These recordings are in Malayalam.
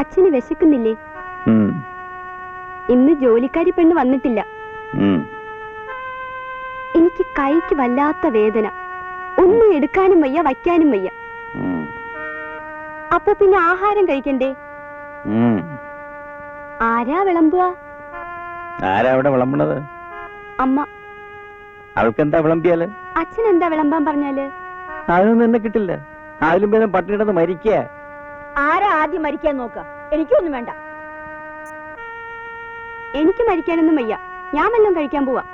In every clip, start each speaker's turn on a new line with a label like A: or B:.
A: അച്ഛന് വിശക്കുന്നില്ലേ? ഇന്ന് ജോലിക്കാരി പെണ്ണ് വന്നിട്ടില്ല. എനിക്ക് കൈക്ക് വല്ലാത്ത വേദന. ഒന്നും എടുക്കാനും വയ്യ വയ്ക്കാനും വയ്യ. അപ്പൊ പിന്നെ ആഹാരം കഴിക്കണ്ടേ. ആരാ വിളമ്പുക
B: ആരാ അവിടെ വിളമ്പണത്
A: അമ്മ.
B: അവൾക്ക് എന്താ വിളമ്പിയാൽ?
A: അച്ഛൻ എന്താ വിളമ്പാൻ പറഞ്ഞാൽ?
B: അതിനൊന്നും എന്നെ കിട്ടില്ല. അതിലും ഭേദം പട്ടിണിടന്ന് മരിക്കുക
C: ആരാ ആദ്യം മരിക്കാൻ നോക്ക. എനിക്കൊന്നും വേണ്ട.
A: എനിക്ക് മരിക്കാനൊന്നും വയ്യ. ഞാൻ വല്ലതും കഴിക്കാൻ പോവാ.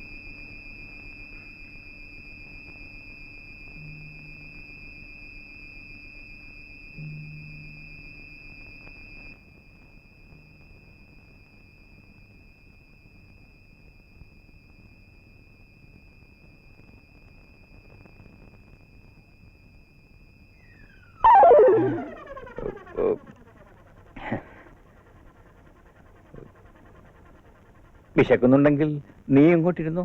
B: വിശക്കുന്നുണ്ടെങ്കിൽ നീ ഇങ്ങോട്ടിരുന്നു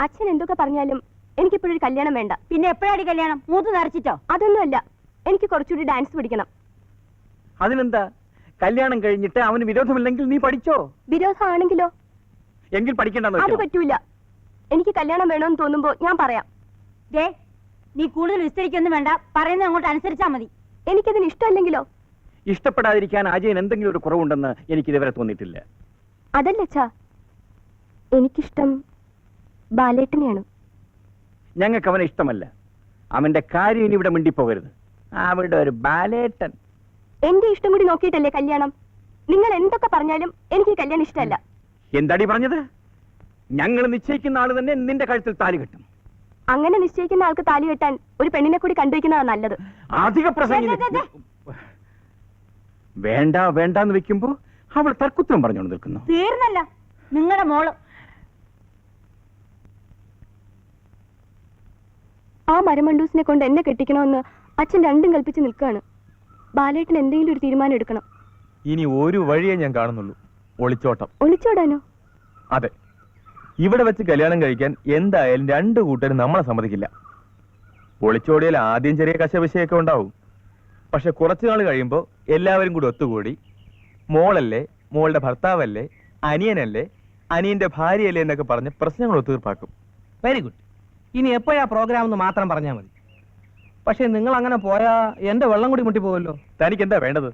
A: അച്ഛൻ എന്തൊക്കെ പറഞ്ഞാലും എനിക്കിപ്പോഴൊരു കല്യാണം വേണ്ട.
C: പിന്നെ എപ്പോഴാടി കല്യാണം? മൂത്ത് നിറച്ചിട്ടോ?
A: അതൊന്നുമല്ല. എനിക്ക് കുറച്ചുകൂടി ഡാൻസ് പഠിക്കണം
B: അതിനെന്താ? കല്യാണം കഴിഞ്ഞിട്ട് അവന് വിരോധമില്ലെങ്കിൽ നീ പഠിച്ചോ?
A: വിരോധമാണെങ്കിലോ?
B: എങ്കിൽ പഠിക്കണ്ടെന്ന്
A: അത്
B: വെച്ചോ.
A: പറ്റൂല. എനിക്ക് കല്യാണം വേണമെന്ന് തോന്നുമ്പോ ഞാൻ പറയാം.
C: ദേ നീ കൂടുതൽ വിസ്തരിക്കൊന്നും വേണ്ട. പറയുന്നത് അങ്ങോട്ട് അനുസരിച്ചാ മതി.
A: എനിക്കതിന് ഇഷ്ടമല്ലെങ്കിലോ?
B: ഇഷ്ടപ്പെടാതിരിക്കാൻ അജയൻ എന്തെങ്കിലും ഒരു കുറവുണ്ടെന്ന് എനിക്ക് ഇതുവരെ തോന്നിയിട്ടില്ല.
A: അതല്ല അച്ഛാ. എനിക്കിഷ്ടം ബാലേട്ടനെയാണ്.
B: ഞങ്ങൾക്ക് അവനെ ഇഷ്ടമല്ല. അവന്റെ കാര്യം ഇനി ഇവിടെ മിണ്ടിപ്പോകരുത്. അവിടെ ഒരു ബാലേട്ടൻ.
A: എന്റെ ഇഷ്ടം കൂടി നോക്കിയിട്ടല്ലേ കല്യാണം? നിങ്ങൾ എന്തൊക്കെ പറഞ്ഞാലും എനിക്ക് ഈ കല്യാണം ഇഷ്ടമല്ല.
B: എന്താടി പറഞ്ഞത്? ഞങ്ങൾ നിശ്ചയിക്കുന്ന ആൾ തന്നെ നിന്റെ കഴുത്തിൽ താലി കെട്ടും.
A: അങ്ങനെ നിശ്ചയിക്കുന്ന ആൾക്ക് താലി കെട്ടാൻ ഒരു പെണ്ണിനെ കൂടി കണ്ടുവയ്ക്കുന്നതാ നല്ലത്.
B: അധിക പ്രസംഗി. വേണ്ട വേണ്ട എന്ന് വെക്കുമ്പോ അവൾ തർക്കുത്തരം പറഞ്ഞുകൊണ്ട് നിൽക്കുന്നു.
C: തീർന്നല്ല. നിങ്ങളുടെ മോൾ.
A: ആ മരമണ്ടൂസിനെ കൊണ്ട് എന്നെ കെട്ടിക്കണമെന്ന് അച്ഛൻ രണ്ടും കൽപ്പിച്ച് നിൽക്കുകയാണ്. ബാലേട്ടൻ എന്തെങ്കിലും ഒരു തീരുമാനം എടുക്കണം.
D: ഇനി ഒരു വഴിയേ ഞാൻ കാണുന്നുള്ളൂ. ഒളിച്ചോട്ടം.
A: ഒളിച്ചോടാനോ?
D: അതെ. ഇവിടെ വെച്ച് കല്യാണം കഴിക്കാൻ എന്തായാലും രണ്ടു കൂട്ടരും നമ്മളെ സമ്മതിക്കില്ല. ഒളിച്ചോടിയാൽ ആദ്യം ചെറിയ കശവിശയൊക്കെ ഉണ്ടാവും. പക്ഷെ കുറച്ചു നാൾ കഴിയുമ്പോൾ എല്ലാവരും കൂടി ഒത്തുകൂടി. മോളല്ലേ മോളുടെ ഭർത്താവല്ലേ അനിയനല്ലേ അനിയന്റെ ഭാര്യയല്ലേ എന്നൊക്കെ പറഞ്ഞ് പ്രശ്നങ്ങൾ ഒത്തീർപ്പാക്കും
E: വെരി ഗുഡ് ഇനി എപ്പോഴാ പ്രോഗ്രാം എന്ന് മാത്രം പറഞ്ഞാൽ മതി. പക്ഷെ നിങ്ങൾ അങ്ങനെ പോയാ എന്റെ വെള്ളം കൂടി മുട്ടി പോകുമല്ലോ
D: തനിക്ക് എന്താ വേണ്ടത്?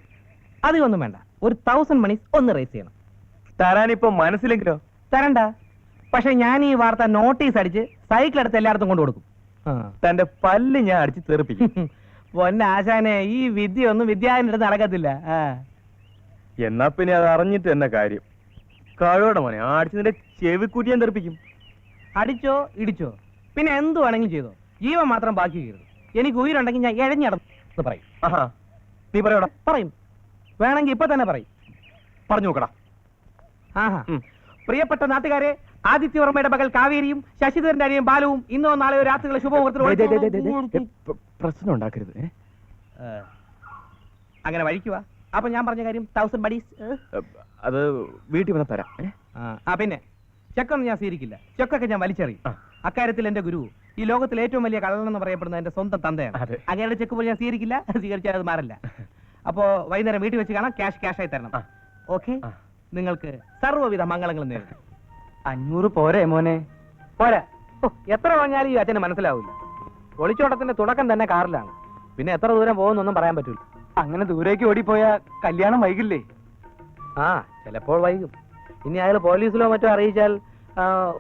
E: അതിനൊന്നും വേണ്ട. ഒരു തൗസൻഡ് മണീസ് ഒന്ന് റേസ് ചെയ്യണം.
D: തരാനിപ്പോ മനസ്സിലെങ്കിലോ?
E: തരണ്ട. പക്ഷെ ഞാൻ ഈ വാർത്ത നോട്ടീസ് അടിച്ച് സൈക്കിൾ എടുത്ത് എല്ലായിടത്തും കൊണ്ടു കൊടുക്കും.
D: തന്റെ പല്ല് ഞാൻ അടിച്ച് തെറിപ്പിക്കും.
E: പൊന്നാശാനെ ഈ വിദ്യ ഒന്നും വിദ്യാവിന്റെ അടുത്ത് നടക്കത്തില്ല.
D: എന്നാ പിന്നെ അത് അറിഞ്ഞിട്ട് എന്ന കാര്യം? കഴിവോടെ മോനെ അടിച്ച് നിന്റെ ചെവിക്കൂറ്റി ഞാൻ തെറിപ്പിക്കും.
E: അടിച്ചോ ഇടിച്ചോ പിന്നെ എന്തു വേണമെങ്കിലും ചെയ്തോ. ജീവൻ മാത്രം ബാക്കി കയറും എനിക്ക് ഉയരുണ്ടെങ്കിൽ ഞാൻ എഴഞ്ഞടന്ന് പറയും.
D: ആഹാ. നീ പറയോടാ
E: പറയും. വേണമെങ്കിൽ ഇപ്പൊ തന്നെ പറയും.
D: പറഞ്ഞു നോക്കടാ.
E: ആഹാ. പ്രിയപ്പെട്ട നാട്ടുകാരെ ആദിത്യവർമ്മയുടെ മകൾ കാവേരിയും ശശിധരന്റെ അനിയും ബാലവും ഇന്നോ നാളെയോ രാത്രികളെ. ശുഭമുഹൂർത്തത്തിൽ
D: പ്രശ്നം ഉണ്ടാക്കരുത്
E: അങ്ങനെ വഴിക്കുവാ. അപ്പൊ ഞാൻ പറഞ്ഞ കാര്യം തൗസൻഡ് ബഡീസ്
D: അത് വീട്ടിൽ വന്ന് തരാം
E: ആ പിന്നെ. ചെക്കൊന്നും ഞാൻ സ്വീകരിക്കില്ല. ചെക്കൊക്കെ ഞാൻ വലിച്ചെറിയും. അക്കാര്യത്തിൽ എന്റെ ഗുരു. ഈ ലോകത്തിൽ ഏറ്റവും വലിയ കള്ളനെന്ന് പറയപ്പെടുന്ന എന്റെ സ്വന്തം തന്തയാണ്. അങ്ങയുടെ ചെക്ക് പോലും ഞാൻ സ്വീകരിക്കില്ല. സ്വീകരിച്ചാൽ അത് മാറില്ല. അപ്പോ വൈകുന്നേരം വീട്ടിൽ വെച്ച് കാണാം. ക്യാഷ് ക്യാഷായി തരണം. ഓക്കെ നിങ്ങൾക്ക് സർവവിധ മംഗളങ്ങളും നേരിടും
D: അഞ്ഞൂറ് പോരെ മോനെ.
E: പോരാ. എത്ര പറഞ്ഞാലും ഈ അച്ഛന് മനസ്സിലാവില്ല ഒളിച്ചോട്ടത്തിന്റെ തുടക്കം തന്നെ കാറിലാണ്. പിന്നെ എത്ര ദൂരം പോകുന്നൊന്നും പറയാൻ പറ്റില്ല
D: അങ്ങനെ ദൂരേക്ക് ഓടിപ്പോയാ കല്യാണം വൈകില്ലേ?
E: ആ ചിലപ്പോൾ വൈകും. ഇനി അയാൾ പോലീസിലോ മറ്റോ അറിയിച്ചാൽ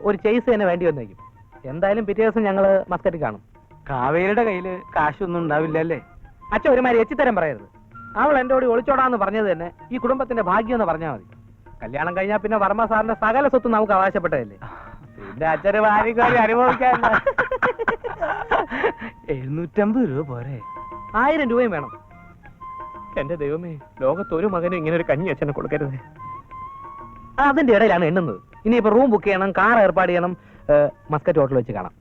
E: ഒരു ചെയ്സ് തന്നെ വേണ്ടി വന്നേക്കും. എന്തായാലും പിറ്റേ ദിവസം ഞങ്ങൾ മസ്കറ്റ് കാണും.
F: കാവേരിയുടെ കയ്യിൽ കാശൊന്നും ഉണ്ടാവില്ല അല്ലേ
E: അച്ഛൻ ഒരുമാതിരി എച്ചിത്തരം പറയരുത്. അവൾ എന്റെ കൂടി ഒളിച്ചോടാന്ന് പറഞ്ഞത് തന്നെ ഈ കുടുംബത്തിന്റെ ഭാഗ്യം എന്ന് പറഞ്ഞാൽ മതി. കല്യാണം കഴിഞ്ഞാൽ പിന്നെ വർമ്മ സാറിന്റെ സകല സ്വത്തും നമുക്ക് അവകാശപ്പെട്ടതല്ലേ? പിന്നെ അച്ഛന് വാരിക്കാരി അനുഭവിക്കാൻ
F: എഴുന്നൂറ്റമ്പത് രൂപ പോരെ.
E: ആയിരം രൂപയും വേണം. എന്റെ ദൈവമേ ലോകത്ത് ഒരു മകനും ഇങ്ങനെ ഒരു കഞ്ഞി അച്ഛനെ കൊടുക്കരുത്. അതിന്റെ ഇടയിലാണ് എണ്ണുന്നത്. ഇനിയിപ്പോ റൂം ബുക്ക് ചെയ്യണം കാർ ഏർപ്പാട് ചെയ്യണം മസ്കറ്റ് ഹോട്ടൽ വെച്ച് കാണാം.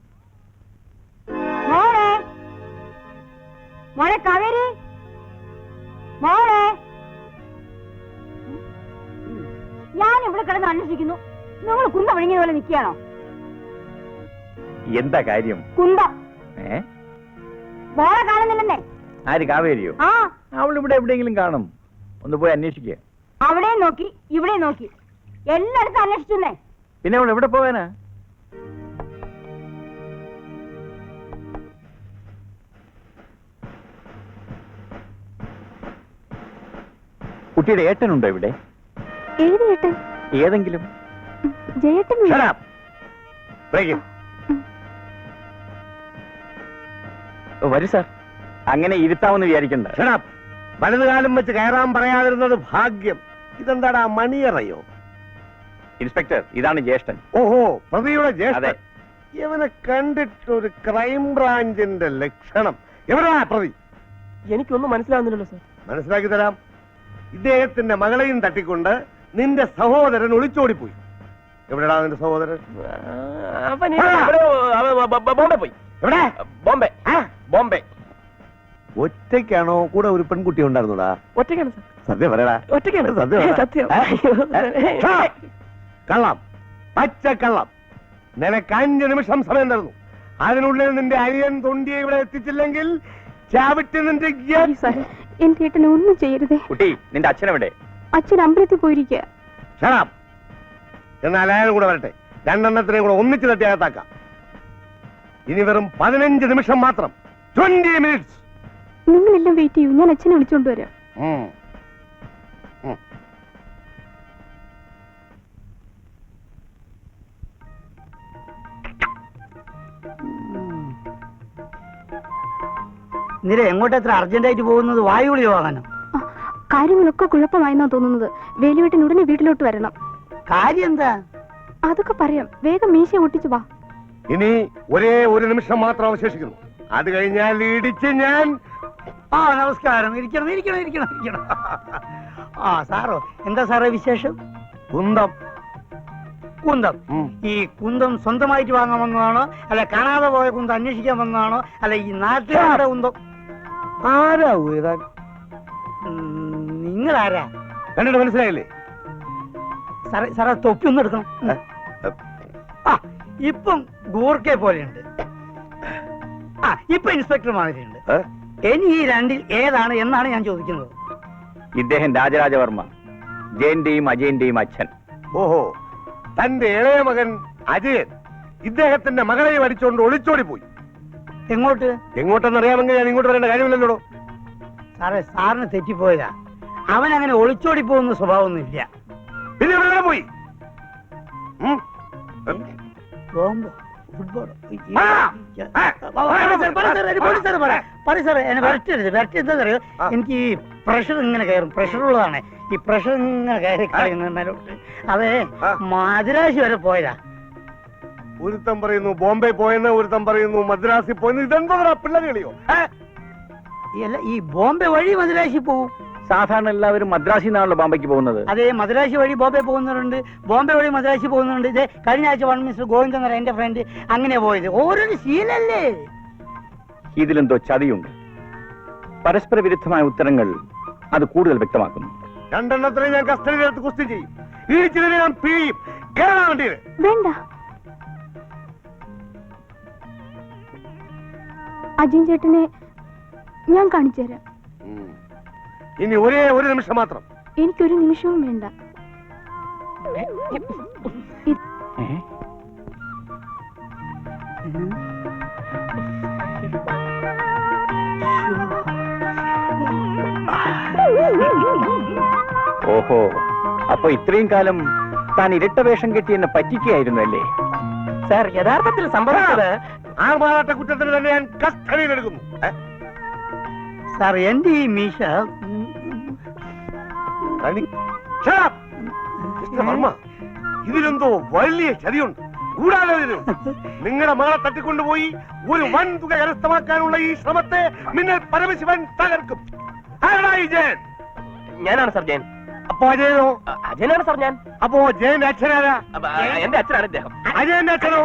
C: കിടന്ന് അന്വേഷിക്കുന്നു. നിങ്ങൾ കുന്ത വിഴുങ്ങിയ പോലെ നിൽക്കുകയാണോ?
B: എന്താ കാര്യം?
C: കുന്ത.
B: ഏ?
C: മോളെ കാണുന്നില്ലെന്നേ.
B: ആര് കാവേരിയോ?
C: ആ.
B: അവൾ ഇവിടെ എവിടെയെങ്കിലും കാണും. ഒന്ന് പോയി അന്വേഷിക്കുക
C: അവിടെയും നോക്കി ഇവിടെയും നോക്കി. എല്ലായിടത്തും അന്വേഷിച്ചെന്നേ.
B: പിന്നെ അവൾ എവിടെ പോവാനാ കുട്ടിയുടെ ഏട്ടനുണ്ടോ ഇവിടെ?
A: ഏത് ഏട്ടൻ?
B: ഏതെങ്കിലും?
A: ജയേട്ടൻ
B: വരൂ സാർ. അങ്ങനെ ഇരുത്താമെന്ന് വിചാരിക്കണ്ട.
G: വലതുകാലം വെച്ച് കയറാൻ പറയാതിരുന്നത് ഭാഗ്യം. ഇതെന്താടാ മണിയറയോ?
B: ഇൻസ്പെക്ടർ ഇതാണ് ജ്യേഷ്ഠൻ.
G: ഓഹോ പ്രതിയുടെ ജ്യേഷ്ഠൻ. ഇവനെ കണ്ടിട്ട് ഒരു ക്രൈം ബ്രാഞ്ചിന്റെ ലക്ഷണം. എവിടാ പ്രതി?
F: എനിക്കൊന്നും മനസ്സിലാവുന്നില്ലല്ലോ സാർ.
G: മനസ്സിലാക്കി തരാം. ഇദ്ദേഹത്തിന്റെ മകളെയും തട്ടിക്കൊണ്ട് നിന്റെ സഹോദരൻ ഒളിച്ചോടിപ്പോയി. എവിടെടാ നിന്റെ സഹോദരൻ?
F: അവൻ. ബോംബെ പോയി.
G: എവിടെ?
F: ബോംബെ. ബോംബെ.
G: ഒറ്റയ്ക്കാണോ കൂടെ ഒരു പെൺകുട്ടി ഉണ്ടായിരുന്നോടാ?
F: ഒറ്റയ്ക്കാണ് സാർ.
G: സത്യം പറയടാ.
F: ഒറ്റയ്ക്കാണ്
G: സത്യം പറ.
F: സത്യം.
G: ഏ? കള്ളം. പച്ച കള്ളം. നിനക്ക് അഞ്ച് നിമിഷം സമയം തരുന്നു. അതിനുള്ളിൽ നിന്റെ അരിയൻ തൊണ്ടിയെ ഇവിടെ എത്തിച്ചില്ലെങ്കിൽ ചാവിട്ട് നിന്റെ ഗ്യ-
A: സാർ എന്റെ ഏട്ടനെ ഒന്നും ചെയ്യരുതേ.
B: കുട്ടി നിന്റെ അച്ഛനെവിടെ?
A: അച്ഛൻ അമ്പലത്തിൽ പോയിരിക്കുക
G: up. എന്നാൽ അയാളും കൂടെ വരട്ടെ. രണ്ടെണ്ണത്തിനെയും കൂടെ ഒന്നിച്ച് തട്ടി അകത്താക്കാം. ഇനി വെറും പതിനഞ്ച് നിമിഷം മാത്രം. ട്വന്റി മിനിറ്റ്സ്
A: നിങ്ങളെല്ലാം വെയിറ്റ് ചെയ്യൂ. ഞാൻ അച്ഛനെ വിളിച്ചോണ്ട് വരാം.
F: നിര എങ്ങോട്ട് എത്ര അർജന്റായിട്ട് പോകുന്നത്? വായുവിളി വാങ്ങാനോ?
A: കാര്യങ്ങളൊക്കെ കുഴപ്പമായെന്നാ തോന്നുന്നത്. വേലുവേട്ടൻ ഉടനെ വീട്ടിലോട്ട് വരണം.
F: കാര്യം എന്താ
A: അതൊക്കെ പറയാം. വേഗം മീശ ഒട്ടിച്ചു വാ.
G: ഇനി ഒരേ ഒരു നിമിഷം മാത്രം അവശേഷിക്കുന്നു. അത് കഴിഞ്ഞാൽ ഇടിച്ച് ഞാൻ
F: ആ നമസ്കാരം. ഇരിക്കണം ഇരിക്കണം ഇരിക്കണം ഇരിക്കണം. ആ സാറോ എന്താ സാറേ വിശേഷം?
G: കുന്തം.
F: കുന്തം.
G: ഉം.
F: ഈ കുന്തം സ്വന്തമായിട്ട് വാങ്ങാൻ വന്നതാണോ? അല്ല കാണാതെ പോയ കുന്തം അന്വേഷിക്കാൻ വന്നതാണോ? അല്ല ഈ നാട്ടിലെ കുന്തം
G: ആരാ
F: നിങ്ങൾ ആരാ
G: കണ്ടിട്ട് മനസ്സിലായില്ലേ?
F: സാറേ സാറേ തൊപ്പി ഒന്ന് എടുക്കണം. ആ ഇപ്പം ഗൂർക്കെ പോലെയുണ്ട്. ആ ഇപ്പൊ ഇൻസ്പെക്ടർ മാതിരിയുണ്ട്? ഇനി ഈ രണ്ടിൽ ഏതാണ് എന്നാണ് ഞാൻ ചോദിക്കുന്നത്.
B: ഇദ്ദേഹം രാജരാജവർമ്മ ജയന്റെയും അജയന്റെയും അച്ഛൻ.
G: ഓഹോ തന്റെ ഇളയ മകൻ അജയൻ ഇദ്ദേഹത്തിന്റെ മകളെയും അടിച്ചുകൊണ്ട് ഒളിച്ചോടി പോയി.
F: എങ്ങോട്ട്?
G: എങ്ങോട്ടെന്നറിയാമെങ്കിൽ ഞാൻ ഇങ്ങോട്ട് വരേണ്ട കാര്യമില്ലല്ലോ
F: സാറേ സാറിന് തെറ്റിപ്പോയതാ. അവൻ അങ്ങനെ ഒളിച്ചോടി പോകുന്ന സ്വഭാവമൊന്നുമില്ല
G: പിന്നെ എവിടെ പോയി ഉം?
F: Bomb football! എന്നെ വരട്ടരുത്
G: ആ.
F: എനിക്ക് ഈ പ്രഷർ ഇങ്ങനെ കയറും പ്രഷർ ഉള്ളതാണ് ഈ പ്രഷർ ഇങ്ങനെ കയറി കളയുന്ന മേലോട്ട് അതെ
G: ആ.
F: മദ്രാശി വരെ പോയതാ
G: ഒരുത്തൻ പറയുന്നു ബോംബെ പോയെന്ന് ഒരുത്തൻ പറയുന്നു മദ്രാസിൽ പോയെന്ന് ഇതെന്താ പിള്ളേർ കളിയോ ഏ?
F: ഈ അല്ല ഈ ബോംബെ വഴി മദ്രാശി പോവും
B: സാധാരണ എല്ലാവരും മദ്രാസിൽ നിന്നാണല്ലോ ബോംബെക്ക് പോകുന്നത്.
F: അതെ മദ്രാശി വഴി ബോംബെ പോകുന്നവരുണ്ട്. ബോംബെ വഴി മദ്രാശി പോകുന്നുണ്ട് ഇത് കഴിഞ്ഞ ആഴ്ച വൺ മിസ്റ്റർ ഗോവിന്ദൻ എന്ന് എന്റെ ഫ്രണ്ട് അങ്ങനെ പോയത്. ഓരോരു ശീലല്ലേ?
B: ഇതിലെന്തോ ചതിയുണ്ട്. പരസ്പര വിരുദ്ധമായ ഉത്തരങ്ങൾ അത് കൂടുതൽ വ്യക്തമാക്കുന്നു.
G: രണ്ടെണ്ണത്തിനെ ഞാൻ കസ്റ്റഡിയിലെടുത്ത് കുസ്തി ചെയ്യും. ഈ ചിലരെ ഞാൻ പിഴിയും. കേരള വണ്ടിയിൽ
A: വേണ്ട. അജയൻ ചേട്ടനെ ഞാൻ കാണിച്ചു തരാം
G: ഇനി ഒരേ ഒരു നിമിഷം മാത്രം.
A: എനിക്കൊരു നിമിഷവും വേണ്ട.
B: ഓഹോ അപ്പൊ ഇത്രയും കാലം താൻ ഇരട്ട വേഷം കെട്ടി എന്നെ പറ്റിക്കുകയായിരുന്നു അല്ലേ?
H: സാർ യഥാർത്ഥത്തിൽ സംഭവിച്ചത്
G: ആൾമാറാട്ട കുറ്റത്തിന് തന്നെ ഞാൻ കസ്റ്റഡിയിലെടുക്കുന്നു എടുക്കുന്നു.
F: സാർ എന്റെ ഈ മീശ
G: up! മിസ്റ്റർ വർമ്മ ഇതിലെന്തോ വലിയ ചതിയുണ്ട്. ഗൂഢാലോചനയുണ്ട് നിങ്ങളുടെ മകളെ തട്ടിക്കൊണ്ടുപോയി ഒരു വൻ തുക കരസ്ഥമാക്കാനുള്ള ഈ ശ്രമത്തെ മിന്നൽ പരമശിവൻ തകർക്കും.
H: ഞാനാണ് സർ ജയൻ.
G: അപ്പോ അജയനോ?
H: അജയനാണ് സർ ഞാൻ.
G: അപ്പോ ജയന്റെ അച്ഛനാരാ?
H: എന്റെ അച്ഛനാണ് ഇദ്ദേഹം.
G: അജയന്റെ അച്ഛനോ?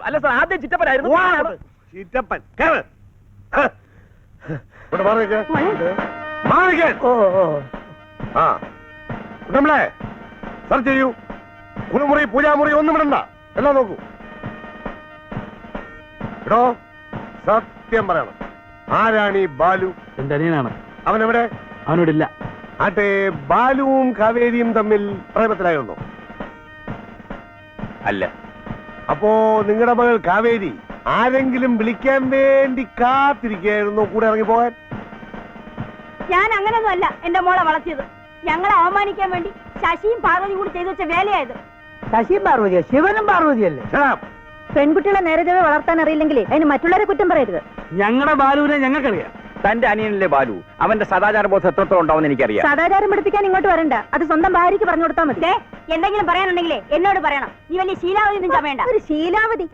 H: അല്ല, സാർ ആദ്യം. ചിറ്റപ്പനായിരുന്നു. സാർ.
G: ചിറ്റപ്പൻ കേറ്. ഹ്. ഇവിടെ മാറി നിൽക്ക്. മാറി നിൽക്ക്.
F: ഓ
G: ആ കുട്ടമ്പളെ സെർച്ച് ചെയ്യൂ കുളിമുറി പൂജാമുറി ഒന്നും വിടണ്ട എല്ലാം നോക്കൂ. എടോ സത്യം പറയണം. ആരാണ് ഈ ബാലു?
H: എന്റെ അനിയനാണ്.
G: അവൻ എവിടെ
H: അവനോടില്ല.
G: ആട്ടെ ബാലുവും കാവേരിയും തമ്മിൽ പ്രേമത്തിലായിരുന്നോ?
I: അല്ല.
G: അപ്പോ നിങ്ങളുടെ മകൾ കാവേരി ആരെങ്കിലും വിളിക്കാൻ വേണ്ടി കാത്തിരിക്കുകയായിരുന്നു കൂടെ ഇറങ്ങി പോകാൻ
C: ഞാൻ അങ്ങനെയൊന്നും അല്ല എന്റെ മോളെ വളർത്തിയത്. ഞങ്ങളെ അവമാനിക്കാൻ വേണ്ടി ശശിയും പാർവതിയും കൂടി ചെയ്തു വെച്ച വേലയായത്.
F: ശശിയും പാർവതിയോ ശിവനും പാർവതിയല്ലേ.
J: പെൺകുട്ടികളെ നേരെ ചൊവ്വെ വളർത്താൻ അറിയില്ലെങ്കിലേ അതിന് മറ്റുള്ളവരെ കുറ്റം പറയരുത്
F: ഞങ്ങളുടെ ബാലുവിനെ ഞങ്ങൾക്കറിയാം
I: തന്റെ അനിയനിലെ ബാലു അവന്റെ സദാചാര ബോധം എത്രത്തോളം ഉണ്ടാവും എനിക്കറിയാം
J: സദാചാരം പഠിപ്പിക്കാൻ ഇങ്ങോട്ട് വരണ്ട അത് സ്വന്തം ഭാര്യയ്ക്ക് പറഞ്ഞു കൊടുത്താൽ മതി
C: ദേ, എന്തെങ്കിലും പറയാനുണ്ടെങ്കിലേ എന്നോട് പറയണം നീ വലിയ ശീലാവതി ഒന്നും ചമയണ്ട
J: ഒരു ശീലാവതി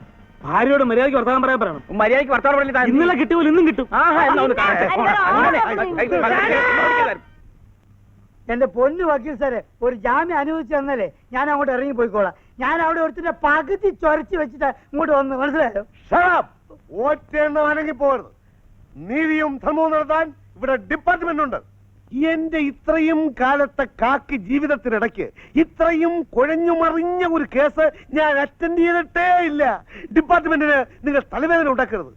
F: ഭാര്യയോട് മര്യാദയ്ക്ക് വർത്തമാനം പറയാൻ പറയണം
I: മര്യാദയ്ക്ക് വർത്തമാനം പറഞ്ഞില്ല
F: ഇന്നലെ കിട്ടിയ ഇന്നും കിട്ടും
I: ആഹാ, എന്നാ ഒന്ന് കാണട്ടെ.
F: എന്റെ പൊന്നു വക്കീൽ സാറേ ഒരു ജാമ്യം അനുവദിച്ചു തന്നല്ലേ ഞാൻ അങ്ങോട്ട് ഇറങ്ങി പോയിക്കോളാം. ഞാൻ അവിടെ ഒരുത്തിന്റെ പകുതി ചൊരച്ച് വെച്ചിട്ട് ഇങ്ങോട്ട് വന്ന് മനസ്സിലായോ?
G: പോകരുത്. നീതിയും ധർമ്മവും നടത്താൻ ഇവിടെ ഡിപ്പാർട്ട്മെന്റ് ഉണ്ട്. എന്റെ ഇത്രയും കാലത്തെ കാക്ക് ജീവിതത്തിനിടയ്ക്ക് ഇത്രയും കുഴഞ്ഞു മറിഞ്ഞ ഒരു കേസ് ഞാൻ അറ്റൻഡ് ചെയ്തിട്ടേ ഇല്ല. ഡിപ്പാർട്ട്മെന്റിന് നിങ്ങൾ തലവേദന ഉണ്ടാക്കരുത്.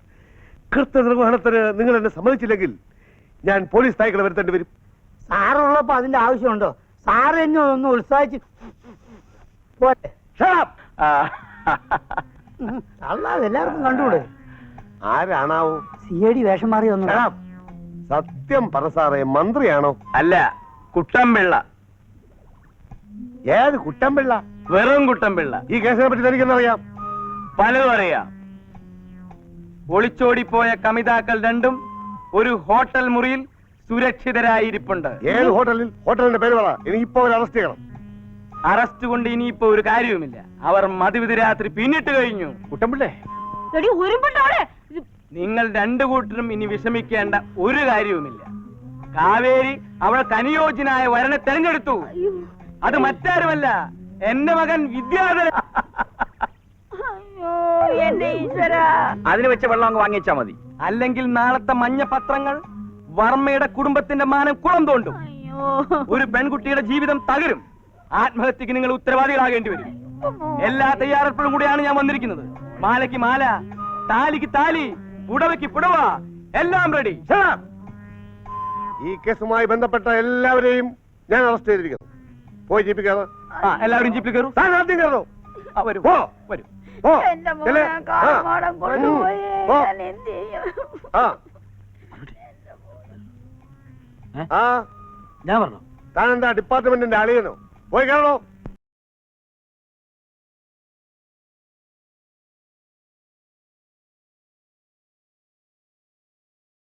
G: കൃത്യനിർവഹണത്തിന് നിങ്ങൾ എന്നെ സമ്മതിച്ചില്ലെങ്കിൽ ഞാൻ പോലീസ് തായ്ക്കളെ വരുത്തേണ്ടി വരും.
F: സാറുള്ളപ്പോ അതിന്റെ ആവശ്യമുണ്ടോ? സാറ് എന്നെ ഒന്ന് ഉത്സാഹിച്ച് പോട്ടെ. അല്ലാതെ എല്ലാവർക്കും കണ്ടുകൂടെ?
G: ആരാണാവോ?
F: സി ഐ ഡി വേഷം മാറി വന്നു.
G: സത്യം പറ സാറേ മന്ത്രിയാണോ?
I: അല്ല കുട്ടമ്പിള്ള.
G: ഏത് കുട്ടമ്പിള്ള?
I: വെറും കുട്ടമ്പിള്ള.
G: ഈ കേസിനെ പറ്റി തനിക്കെന്നറിയാം.
I: പലതും അറിയാം. ഒളിച്ചോടിപ്പോയ കമിതാക്കൾ രണ്ടും ഒരു ഹോട്ടൽ മുറിയിൽ സുരക്ഷിതരായിരിപ്പുണ്ട്.
G: ഏത് ഹോട്ടലിൽ? ഹോട്ടലിന്റെ പേര് പറ. എനിക്ക് ഇപ്പൊ ഒരു അറസ്റ്റ് ചെയ്യണം.
I: അറസ്റ്റ് കൊണ്ട് ഇനിയിപ്പോ ഒരു കാര്യവുമില്ല. അവർ മതിവിധി രാത്രി പിന്നിട്ട് കഴിഞ്ഞു. കുട്ടമ്പിള്ളേ
C: എടി ഉരുമ്പുണ്ടോടെ
I: നിങ്ങൾ രണ്ടു കൂട്ടരും ഇനി വിഷമിക്കേണ്ട ഒരു കാര്യവുമില്ല. കാവേരി അവൾ അനുയോജ്യനായ വരനെ തെരഞ്ഞെടുത്തു. അത് മറ്റാരുമല്ല എന്റെ മകൻ വിദ്യാധര
C: അയ്യോ എന്റെ ഈശ്വര.
I: അതിന് വെച്ച വെള്ളം അങ്ങ് വാങ്ങിച്ചാ മതി. അല്ലെങ്കിൽ നാളത്തെ മഞ്ഞ പത്രങ്ങൾ? വർമ്മയുടെ കുടുംബത്തിന്റെ മാനം കുളം തോണ്ടും.
C: അയ്യോ.
I: ഒരു പെൺകുട്ടിയുടെ ജീവിതം തകരും. ആത്മഹത്യക്ക് നിങ്ങൾ ഉത്തരവാദികളാകേണ്ടി വരും. എല്ലാ തയ്യാറെടുപ്പും കൂടിയാണ് ഞാൻ വന്നിരിക്കുന്നത്. മാലയ്ക്ക് മാല താലിക്ക് താലി പുടവയ്ക്ക് പുടവ എല്ലാം റെഡി
G: ഈ കേസുമായി ബന്ധപ്പെട്ട എല്ലാവരെയും ഞാൻ അറസ്റ്റ് ചെയ്തിരിക്കുന്നു. പോയി ജീപ്പിക്കാതെ
I: ആ എല്ലാവരും ജീപ്പിൽ കയറും.
G: താൻ ആദ്യം കയറോ
I: വരും.
G: പോ. പോ. ആ.
H: ഞാൻ പറഞ്ഞു?
G: താൻ എന്താ ഡിപ്പാർട്ട്മെന്റിന്റെ അളിയനോ? പോയി കയറണോ